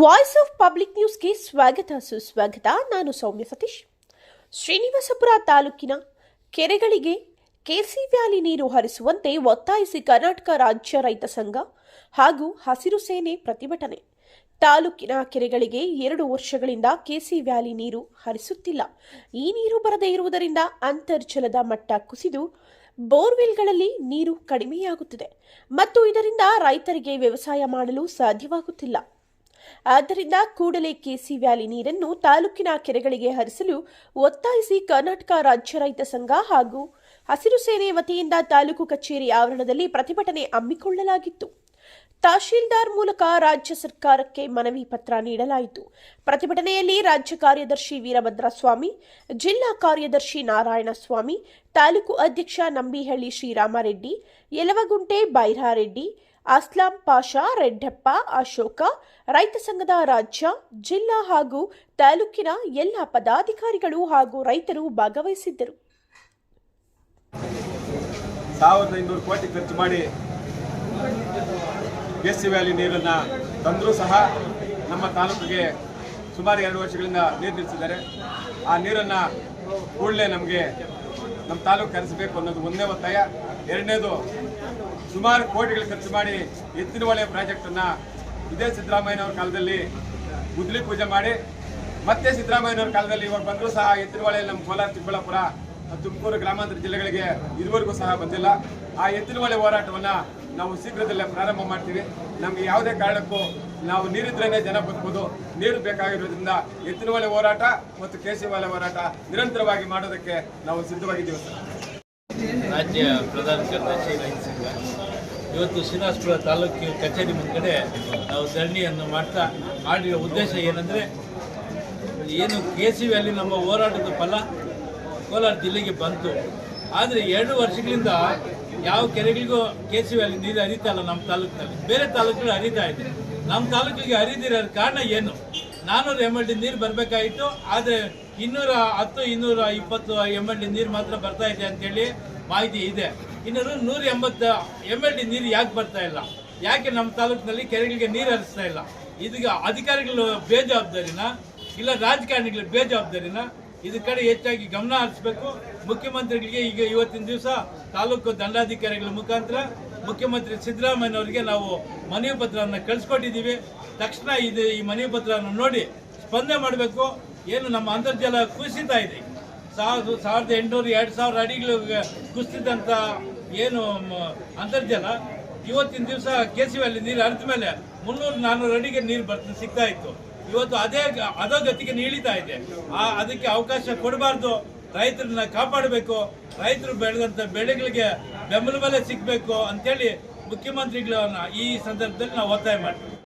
Voice of public ನ್ಯೂಸ್ಗೆ ಸ್ವಾಗತ. ಸುಸ್ವಾಗತ. ನಾನು ಸೌಮ್ಯ ಸತೀಶ್. ಶ್ರೀನಿವಾಸಪುರ ತಾಲೂಕಿನ ಕೆರೆಗಳಿಗೆ ಕೆಸಿ ವ್ಯಾಲಿ ನೀರು ಹರಿಸುವಂತೆ ಒತ್ತಾಯಿಸಿ ಕರ್ನಾಟಕ ರಾಜ್ಯ ರೈತ ಸಂಘ ಹಾಗೂ ಹಸಿರು ಸೇನೆ ಪ್ರತಿಭಟನೆ. ತಾಲೂಕಿನ ಕೆರೆಗಳಿಗೆ ಎರಡು ವರ್ಷಗಳಿಂದ ಕೆಸಿ ವ್ಯಾಲಿ ನೀರು ಹರಿಸುತ್ತಿಲ್ಲ. ಈ ನೀರು ಬರದೇ ಇರುವುದರಿಂದ ಅಂತರ್ಜಲದ ಮಟ್ಟ ಕುಸಿದು ಬೋರ್ವೆಲ್ಗಳಲ್ಲಿ ನೀರು ಕಡಿಮೆಯಾಗುತ್ತಿದೆ. ಮತ್ತು ಇದರಿಂದ ರೈತರಿಗೆ ವ್ಯವಸಾಯ ಮಾಡಲು ಸಾಧ್ಯವಾಗುತ್ತಿಲ್ಲ. ಆದ್ದರಿಂದ ಕೂಡಲೇ ಕೆಸಿ ವ್ಯಾಲಿ ನೀರನ್ನು ತಾಲೂಕಿನ ಕೆರೆಗಳಿಗೆ ಹರಿಸಲು ಒತ್ತಾಯಿಸಿ ಕರ್ನಾಟಕ ರಾಜ್ಯ ರೈತ ಸಂಘ ಹಾಗೂ ಹಸಿರು ಸೇನೆ ವತಿಯಿಂದ ತಾಲೂಕು ಕಚೇರಿ ಆವರಣದಲ್ಲಿ ಪ್ರತಿಭಟನೆ ಹಮ್ಮಿಕೊಳ್ಳಲಾಗಿತ್ತು. ತಹಶೀಲ್ದಾರ್ ಮೂಲಕ ರಾಜ್ಯ ಸರ್ಕಾರಕ್ಕೆ ಮನವಿ ಪತ್ರ ನೀಡಲಾಯಿತು. ಪ್ರತಿಭಟನೆಯಲ್ಲಿ ರಾಜ್ಯ ಕಾರ್ಯದರ್ಶಿ ವೀರಭದ್ರಸ್ವಾಮಿ, ಜಿಲ್ಲಾ ಕಾರ್ಯದರ್ಶಿ ನಾರಾಯಣಸ್ವಾಮಿ, ತಾಲೂಕು ಅಧ್ಯಕ್ಷ ನಂಬಿಹಳ್ಳಿ ಶ್ರೀರಾಮರೆಡ್ಡಿ, ಯಲವಗುಂಟೆ ಬೈರಾರೆಡ್ಡಿ ಅಸ್ಲಾಂ ಪಾಷಾ, ರೆಡ್ಡಪ್ಪ, ಅಶೋಕ, ರೈತ ಸಂಘದ ರಾಜ್ಯ, ಜಿಲ್ಲಾ ಹಾಗೂ ತಾಲೂಕಿನ ಎಲ್ಲ ಪದಾಧಿಕಾರಿಗಳು ಹಾಗೂ ರೈತರು ಭಾಗವಹಿಸಿದ್ದರು. ಸಾವಿರದ ಕೋಟಿ ಖರ್ಚು ಮಾಡಿ ಎಸ್ ವ್ಯಾಲಿ ನೀರನ್ನು ತಂದರೂ ಸಹ ನಮ್ಮ ತಾಲೂಕಿಗೆ ಸುಮಾರು ಎರಡು ವರ್ಷಗಳಿಂದ ನೀರು ನಿಲ್ಲಿಸಿದ್ದಾರೆ ಆ ನೀರನ್ನು ಕೂಡಲೇ ನಮಗೆ ನಮ್ಮ ತಾಲೂಕು ಕರೆಸಬೇಕು ಅನ್ನೋದು ಒಂದೇ ಒತ್ತಾಯ. ಎರಡನೇದು ಸುಮಾರು ಕೋಟಿಗಳು ಖರ್ಚು ಮಾಡಿ ಎತ್ತಿನ ಪ್ರಾಜೆಕ್ಟ್ ಪ್ರಾಜೆಕ್ಟನ್ನು ಇದೇ ಸಿದ್ದರಾಮಯ್ಯನವ್ರ ಕಾಲದಲ್ಲಿ ಗುದ್ಲಿ ಪೂಜೆ ಮಾಡಿ, ಮತ್ತೆ ಸಿದ್ದರಾಮಯ್ಯನವ್ರ ಕಾಲದಲ್ಲಿ ಇವಾಗ ಬಂದರೂ ಸಹ ಎತ್ತಿನ ಹೊಳೆ ನಮ್ಮ ಕೋಲಾರ, ಚಿಕ್ಕಬಳ್ಳಾಪುರ, ತುಮಕೂರು ಗ್ರಾಮಾಂತರ ಜಿಲ್ಲೆಗಳಿಗೆ ಇದುವರೆಗೂ ಸಹ ಬಂದಿಲ್ಲ. ಆ ಎತ್ತಿನ ಹೋರಾಟವನ್ನ ಹೋರಾಟವನ್ನು ನಾವು ಶೀಘ್ರದಲ್ಲೇ ಪ್ರಾರಂಭ ಮಾಡ್ತೀವಿ. ನಮಗೆ ಯಾವುದೇ ಕಾರಣಕ್ಕೂ ನಾವು ನೀರಿದ್ರೇನೆ ಜನ ಬದುಕೋದು ನೀರು ಬೇಕಾಗಿರೋದ್ರಿಂದ ಎತ್ತಿನ ಹೋರಾಟ ಮತ್ತು ಕೇಸಿ ಹೊಳೆ ಹೋರಾಟ ನಿರಂತರವಾಗಿ ಮಾಡೋದಕ್ಕೆ ನಾವು ಸಿದ್ಧವಾಗಿದ್ದೀವಿ ರಾಜ್ಯ ಪ್ರಧಾನ ಕಾರ್ಯದರ್ಶಿ ಇವತ್ತು ಶ್ರೀನಿವಾಸಪುರ ತಾಲೂಕಿನ ಕಚೇರಿ ಮುಂದ್ಗಡೆ ನಾವು ಧರಣಿಯನ್ನು ಮಾಡ್ತಾ ಮಾಡಿರೋ ಉದ್ದೇಶ ಏನಂದರೆ ಏನು ಕೆ ಸಿ ವ್ಯಾಲಿ ನಮ್ಮ ಹೋರಾಟದ ಫಲ ಕೋಲಾರ ಜಿಲ್ಲೆಗೆ ಬಂತು. ಆದರೆ ಎರಡು ವರ್ಷಗಳಿಂದ ಯಾವ ಕೆರೆಗಳಿಗೂ ಕೆ ಸಿ ವ್ಯಾಲಿ ನೀರು ಹರಿತಾ ಇಲ್ಲ ನಮ್ಮ ತಾಲೂಕಿನಲ್ಲಿ. ಬೇರೆ ತಾಲೂಕುಗಳು ಹರಿತಾ ಇದೆ. ನಮ್ಮ ತಾಲೂಕಿಗೆ ಹರಿದಿರೋ ಕಾರಣ ಏನು? ನಾನ್ನೂರು ಎಂ ಎಲ್ ಡಿ ನೀರು ಬರಬೇಕಾಯಿತು. ಆದರೆ ಇನ್ನೂರ ಹತ್ತು, ಇನ್ನೂರ ಇಪ್ಪತ್ತು ಎಂ ಎಲ್ ಡಿ ನೀರು ಮಾತ್ರ ಬರ್ತಾ ಇದೆ ಅಂತೇಳಿ ಮಾಹಿತಿ ಇದೆ. ಇನ್ನೂರು ನೂರ ಎಂಬತ್ತು ಎಂ ಎಲ್ ಡಿ ನೀರು ಯಾಕೆ ಬರ್ತಾ ಇಲ್ಲ? ಯಾಕೆ ನಮ್ಮ ತಾಲೂಕಿನಲ್ಲಿ ಕೆರೆಗಳಿಗೆ ನೀರು ಹರಿಸ್ತಾ ಇಲ್ಲ? ಇದಕ್ಕೆ ಅಧಿಕಾರಿಗಳು ಬೇಜವಾಬ್ದಾರಿನ, ಇಲ್ಲ ರಾಜಕಾರಣಿಗಳ ಬೇಜವಾಬ್ದಾರಿನ, ಇದ್ರ ಕಡೆ ಹೆಚ್ಚಾಗಿ ಗಮನ ಹರಿಸಬೇಕು. ಮುಖ್ಯಮಂತ್ರಿಗಳಿಗೆ ಈಗ ಇವತ್ತಿನ ದಿವಸ ತಾಲೂಕು ದಂಡಾಧಿಕಾರಿಗಳ ಮುಖಾಂತರ ಮುಖ್ಯಮಂತ್ರಿ ಸಿದ್ದರಾಮಯ್ಯನವರಿಗೆ ನಾವು ಮನವಿ ಪತ್ರವನ್ನು ಕಳಿಸ್ಕೊಟ್ಟಿದ್ದೀವಿ. ತಕ್ಷಣ ಇದು ಈ ಮನವಿ ಪತ್ರವನ್ನು ನೋಡಿ ಸ್ಪಂದನೆ ಮಾಡಬೇಕು. ಏನು ನಮ್ಮ ಅಂತರ್ಜಲ ಕುಸಿತಾ ಇದೆ. ಸಾವಿರದ ಸಾವಿರದ ಎಂಟುನೂರು ಎರಡು ಸಾವಿರ ಅಡಿಗಳು ಕುಸಿದಂಥ ಏನು ಅಂತರ್ಜಲ, ಇವತ್ತಿನ ದಿವಸ ಕೇಸಿವಲ್ಲಿ ನೀರು ಹರಿದ ಮೇಲೆ ಮುನ್ನೂರು ನಾನ್ನೂರು ಅಡಿಗೆ ನೀರು ಬರ್ತ, ಸಿಗ್ತಾ ಇತ್ತು. ಇವತ್ತು ಅದೇ ಅದೋ ಗತಿಗೆ ನೀಳಿತಾ ಇದೆ. ಆ, ಅದಕ್ಕೆ ಅವಕಾಶ ಕೊಡಬಾರ್ದು. ರೈತರನ್ನ ಕಾಪಾಡಬೇಕು. ರೈತರು ಬೆಳೆದಂಥ ಬೆಳೆಗಳಿಗೆ ಬೆಂಬಲ ಬೆಲೆ ಸಿಗಬೇಕು ಅಂತೇಳಿ ಮುಖ್ಯಮಂತ್ರಿಗಳನ್ನ ಈ ಸಂದರ್ಭದಲ್ಲಿ ನಾವು ಒತ್ತಾಯ ಮಾಡ್ತೀವಿ.